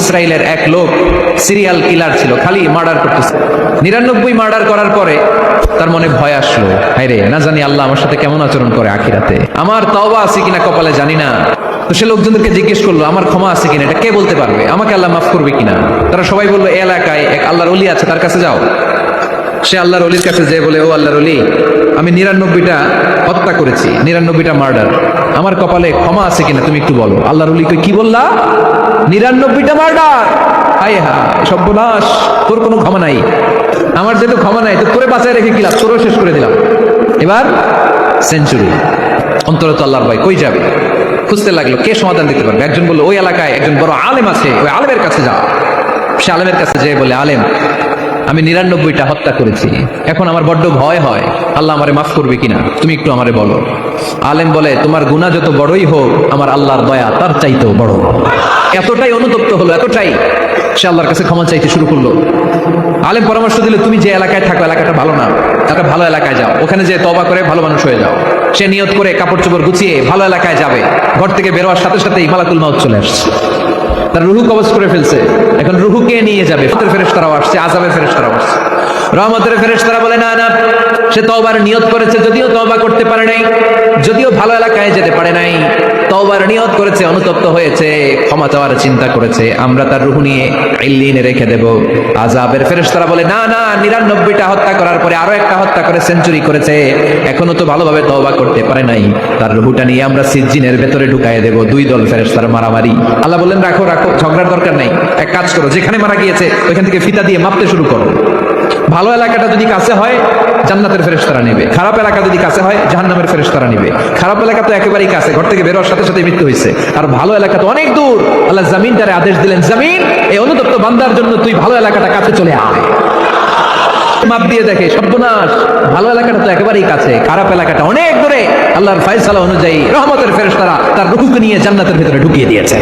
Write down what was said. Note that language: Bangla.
ইসরায়েলের এক লোক সিরিয়াল কিলার ছিল খালি মার্ডার করতেছে। নিরানব্বই মার্ডার করার পরে তার মনে ভয় আসলো হায় রে না জানি আল্লাহ আমার সাথে কেমন আচরণ করে আখিরাতে। আমার তওবা আছে কিনা কপালে জানি না। তো সে লোকজনদেরকে জিজ্ঞেস করল আমার ক্ষমা আছে কিনা? এটা কে বলতে পারবে? আমাকে আল্লাহ মাফ করবে কিনা? তারা সবাই বলল "এ এলাকায় এক আল্লাহর অলি আছে তার কাছে যাও। সে আল্লাহর অলির কাছে যে বলে ও আল্লাহর অলি আমি নিরানব্বইটা হত্যা করেছি নিরানব্বইটা মার্ডার। আমার কপালে ক্ষমা আছে কিনা তুমি একটু বলো। আল্লাহর কই, কি বললা? নিরানব্বইটা মার্ডার হায় হায়, সর্বনাশ, তোর কোনো ক্ষমা নাই। আমার যেহেতু ক্ষমা নাই, তো তোরে বাঁচায় রেখে কিলাম তোরও শেষ করে দিলাম। এবার সেঞ্চুরি অন্তরে তো আল্লাহর ভাই কই যাবে? খুঁজতে লাগল, কে সমাধান দিতে পারবে? একজন বলল, ওই এলাকায় একজন বড় আলেম আছে, ওই আলেমের কাছে যাও। সে আলেমের কাছে যেয়ে বলে, আলেম, আমি নিরানব্বইটা হত্যা করেছি। এখন আমার বড্ড ভয় হয়। আল্লাহ আমারে মাফ করবে কিনা? তুমি একটু আমারে বলো। আলেম বলে, তোমার গুণা যত বড়ই হোক, আমার আল্লাহর দয়া তার চাইতেও বড়। এতটাই অনুতপ্ত হলো, এতটাই। সে আল্লাহর কাছে ক্ষমা চাইতে শুরু করল। আলেম পরামর্শ দিলে, তুমি যে এলাকায় থাকো, এলাকাটা ভালো না। একটা ভালো এলাকায় যাও। ওখানে যে তবা করে ভালো মানুষ হয়ে যাও। সে নিয়ত করে কাপড় চোপড় গুছিয়ে ভালো এলাকায় যাবে। ঘর থেকে বেরোয়ার সাথে সাথেই মালাকুল মাউত চলে আসছে। তার রুহু কবজ করে ফেলছে। এখন রুহুকে নিয়ে যাবে? ফেরেস ফেরেশতারাও আসছে আজাবের ফেরেস্তারাও আসছে। রহমতের ফেরেস্তারা বলে, না না, সে তওবার নিয়ত করেছে, যদিও তওবা করতে পারে নাই, যদিও ভালো এলাকায় যেতে পারে নাই। তওবার নিয়ত করেছে, অনুতপ্ত হয়েছে, ক্ষমা চাওয়ার চিন্তা করেছে। আমরা তার রুহু নিয়ে ইল্লিনে রেখে দেব। আজাবের ফেরেশতারা বলে, না না, নিরানব্বইটা হত্যা করার পরে আরও একটা হত্যা করে সেঞ্চুরি করেছে। এখনও তো ভালোভাবে তওবা করতে পারে নাই। তার রুহুটা নিয়ে আমরা সিজ্জিনের ভেতরে ঢুকাই দেব। দুই দল ফেরেশতার মারামারি। আল্লাহ বললেন, রাখো রাখো, ঝগড়ার দরকার নাই। এক কাজ করো, যেখানে মারা গিয়েছে, ওইখান থেকে ফিতা দিয়ে মাপতে শুরু করো। ভালো এলাকাটা যদি কাছে হয়, জান্নাতের ফেরেশতারা নেবে। খারাপ এলাকা যদি কাছে হয়, জাহান্নামের ফেরেশতারা নেবে। খারাপ এলাকা তো একেবারেই কাছে, ঘর থেকে বেরোয়ার সাথে সাথে মৃত্যু হয়েছে। আর ভালো এলাকা তো অনেক দূর। আল্লাহ জামিনটারে আদেশ দিলেন, জামিন, এই অনুতপ্ত বান্দার জন্য তুই ভালো এলাকাটা কাছে চলে আয়। মাপ দিয়ে দেখে, সর্বনাশ। ভালো এলাকাটা তো একেবারেই কাছে। খারাপ এলাকাটা অনেক দূরে। আল্লাহর ফায়সালা অনুযায়ী রহমতের ফেরেশতারা তার রুহুকে নিয়ে জান্নাতের ভিতরে ঢুকিয়ে দিয়েছে।